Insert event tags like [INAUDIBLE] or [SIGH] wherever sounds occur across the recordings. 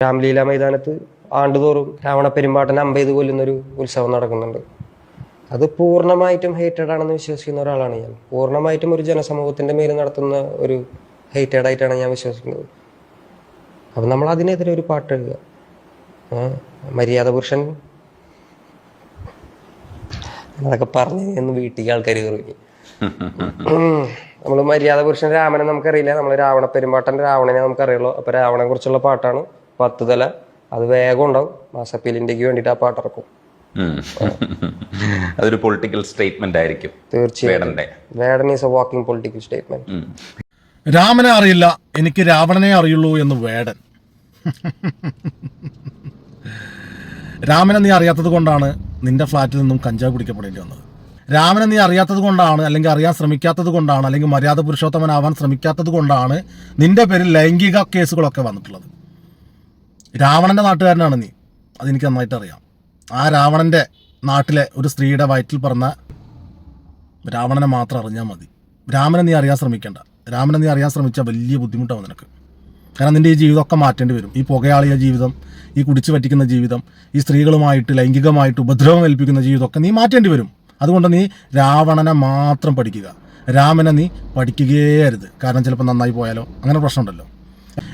രാംലീല മൈതാനത്ത് ആണ്ടുതോറും രാവണ പെരുമ്പാട്ടനെ അമ്പെയ്ത് കൊല്ലുന്നൊരു ഉത്സവം നടക്കുന്നുണ്ട്. അത് പൂർണമായിട്ടും ഹേറ്റഡ് ആണെന്ന് വിശ്വസിക്കുന്ന ഒരാളാണ് ഞാൻ. പൂർണമായിട്ടും ഒരു ജനസമൂഹത്തിന്റെ മേൽ നടത്തുന്ന ഒരു ഹേറ്റഡ് ആയിട്ടാണ് ഞാൻ വിശ്വസിക്കുന്നത്. അപ്പം നമ്മൾ അതിനെതിരെ ഒരു പാട്ട് എഴുതുക. മര്യാദ പുരുഷൻ. അതൊക്കെ പറഞ്ഞു എന്ന് വീട്ടിൽ ആൾക്കാർ കയറി [LAUGHS] നമ്മൾ മര്യാദ പുരുഷൻ രാമനെ നമുക്കറിയില്ല. നമ്മൾ രാവണ പെരുമ്പാട്ടൻ രാവണനെ നമുക്കറിയുള്ളൂ. അപ്പൊ രാവണനെ കുറിച്ചുള്ള പാട്ടാണ്. പത്ത് തല അത് വേഗം ഉണ്ടാവും. മാസപ്പീലിന്റെക്ക് വേണ്ടിട്ട് ആ പാട്ടിറക്കും. അതൊരു പൊളിറ്റിക്കൽ സ്റ്റേറ്റ്മെന്റ് ആയിരിക്കും തീർച്ചയായും Vedan is a walking political statement രാമനെ അറിയില്ല എനിക്ക് രാവണനെ അറിയുള്ളൂ എന്ന് വേടൻ. രാമനെ നീ അറിയാത്തത് കൊണ്ടാണ് നിന്റെ ഫ്ലാറ്റിൽ നിന്നും കഞ്ചാവ് പിടിക്കപ്പെടേണ്ടി വന്നത്. രാമനെ നീ അറിയാത്തത് കൊണ്ടാണ് അല്ലെങ്കിൽ അറിയാൻ ശ്രമിക്കാത്തത് കൊണ്ടാണ് അല്ലെങ്കിൽ മര്യാദ പുരുഷോത്തമനാവാൻ ശ്രമിക്കാത്തത് കൊണ്ടാണ് നിന്റെ പേരിൽ ലൈംഗിക കേസുകളൊക്കെ വന്നിട്ടുള്ളത്. രാവണന്റെ നാട്ടുകാരനാണ് നീ. അതെനിക്ക് നന്നായിട്ട് അറിയാം. ആ രാവണന്റെ നാട്ടിലെ ഒരു സ്ത്രീയുടെ വയറ്റിൽ പറഞ്ഞ രാവണനെ മാത്രം അറിഞ്ഞാൽ മതി. രാമനെ നീ അറിയാൻ ശ്രമിക്കേണ്ട. രാമനെ നീ അറിയാൻ ശ്രമിച്ചാൽ വലിയ ബുദ്ധിമുട്ടാവും നിനക്ക്. കാരണം നിന്റെ ഈ ജീവിതമൊക്കെ മാറ്റേണ്ടി വരും. ഈ പുകയാളിയ ജീവിതം ഈ കുടിച്ചു പറ്റിക്കുന്ന ജീവിതം ഈ സ്ത്രീകളുമായിട്ട് ലൈംഗികമായിട്ട് ഉപദ്രവം ഏൽപ്പിക്കുന്ന ജീവിതമൊക്കെ നീ മാറ്റേണ്ടി വരും. അതുകൊണ്ട് നീ രാവണനെ മാത്രം പഠിക്കുക. രാമനെ നീ പഠിക്കുകയേ അരുത്. കാരണം ചിലപ്പോൾ നന്നായി പോയാലോ? അങ്ങനെ പ്രശ്നമുണ്ടല്ലോ.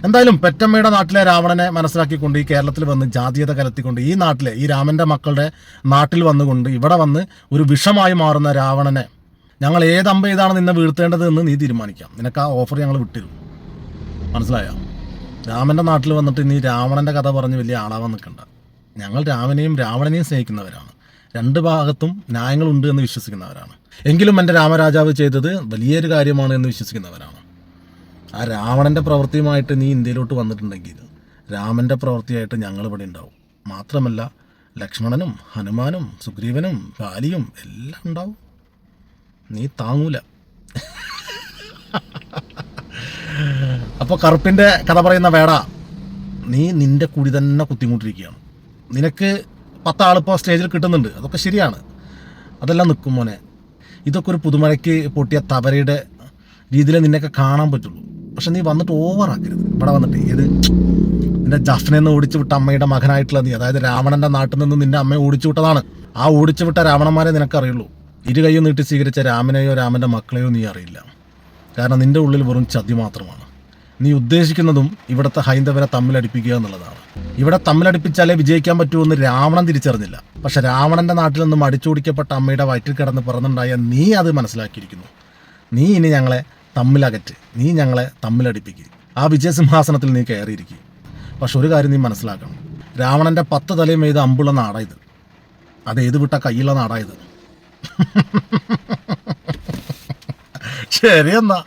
എന്തായാലും പെറ്റമ്മയുടെ നാട്ടിലെ രാവണനെ മനസ്സിലാക്കിക്കൊണ്ട് ഈ കേരളത്തിൽ വന്ന് ജാതീയത കലത്തിക്കൊണ്ട് ഈ നാട്ടിലെ ഈ രാമന്റെ മക്കളുടെ നാട്ടിൽ വന്നുകൊണ്ട് ഇവിടെ വന്ന് ഒരു വിഷമായി മാറുന്ന രാവണനെ ഞങ്ങൾ ഏത് അമ്പ ഏതാണ് നിന്നെ വീഴ്ത്തേണ്ടത് എന്ന് നീ തീരുമാനിക്കാം. നിനക്ക് ആ ഓഫർ ഞങ്ങൾ വിട്ടിരും മനസ്സിലായോ? രാമന്റെ നാട്ടിൽ വന്നിട്ട് നീ രാവണന്റെ കഥ പറഞ്ഞ് വലിയ ആളാവാൻ നിൽക്കണ്ട. ഞങ്ങൾ രാമനെയും രാവണനെയും സ്നേഹിക്കുന്നവരാണ്. രണ്ട് ഭാഗത്തും ന്യായങ്ങളുണ്ട് എന്ന് വിശ്വസിക്കുന്നവരാണ്. എങ്കിലും എന്റെ രാമരാജാവ് ചെയ്തത് വലിയൊരു കാര്യമാണ് എന്ന് വിശ്വസിക്കുന്നവരാണ്. ആ രാവണന്റെ പ്രവൃത്തിയുമായിട്ട് നീ ഇന്ത്യയിലോട്ട് വന്നിട്ടുണ്ടെങ്കിൽ രാമന്റെ പ്രവൃത്തിയായിട്ട് ഞങ്ങൾ ഇവിടെ ഉണ്ടാവും. മാത്രമല്ല ലക്ഷ്മണനും ഹനുമാനും സുഗ്രീവനും ബാലിയും എല്ലാം ഉണ്ടാവും. നീ താങ്ങൂല. അപ്പോൾ കറുപ്പിന്റെ കഥ പറയുന്ന വേട നീ നിന്റെ കൂടി തന്നെ കുത്തിമുട്ടിരിക്കുകയാണ്. നിനക്ക് പത്താളിപ്പോൾ സ്റ്റേജിൽ കിട്ടുന്നുണ്ട്. അതൊക്കെ ശരിയാണ്. അതെല്ലാം നിൽക്കും മോനെ. ഇതൊക്കെ ഒരു പുതുമഴയ്ക്ക് പൊട്ടിയ തവരയുടെ രീതിയിൽ നിന്നെയൊക്കെ കാണാൻ പറ്റുള്ളൂ. പക്ഷെ നീ വന്നിട്ട് ഓവറാക്കരുത്. ഇവിടെ വന്നിട്ട് ഏത് നിന്റെ ജഫ്നെ നിന്ന് ഓടിച്ചു വിട്ട അമ്മയുടെ മകനായിട്ടുള്ള നീ അതായത് രാവണന്റെ നാട്ടിൽ നിന്ന് നിന്റെ അമ്മയെ ഓടിച്ചു വിട്ടതാണ്. ആ ഓടിച്ചു വിട്ട രാവണന്മാരെ നിനക്കറിയുള്ളൂ. ഇരു കൈയും നീട്ടി സ്വീകരിച്ച രാമനെയോ രാമന്റെ മക്കളെയോ നീ അറിയില്ല. കാരണം നിന്റെ ഉള്ളിൽ വെറും ചതി മാത്രമാണ്. നീ ഉദ്ദേശിക്കുന്നതും ഇവിടുത്തെ ഹൈന്ദവരെ തമ്മിലടിപ്പിക്കുക എന്നുള്ളതാണ്. ഇവിടെ തമ്മിലടിപ്പിച്ചാലേ വിജയിക്കാൻ പറ്റുമെന്ന് രാവണൻ തിരിച്ചറിഞ്ഞില്ല. പക്ഷെ രാവണന്റെ നാട്ടിൽ നിന്നും അടിച്ചോടിക്കപ്പെട്ട അമ്മയുടെ വയറ്റിൽ കിടന്ന് പിറന്നുണ്ടായ നീ അത് മനസ്സിലാക്കിയിരിക്കുന്നു. നീ ഇനി ഞങ്ങളെ തമ്മിലകറ്റ്. നീ ഞങ്ങളെ തമ്മിലടിപ്പിക്കുക ആ വിജയസിംഹാസനത്തിൽ നീ കയറിയിരിക്കുക പക്ഷെ ഒരു കാര്യം നീ മനസ്സിലാക്കണം. രാവണന്റെ പത്ത് തലയും എഴുത അമ്പുള്ള നാടായത് അത് ഏത് വിട്ട കയ്യുള്ള നാടായത് [LAUGHS] ശരി എന്നാ.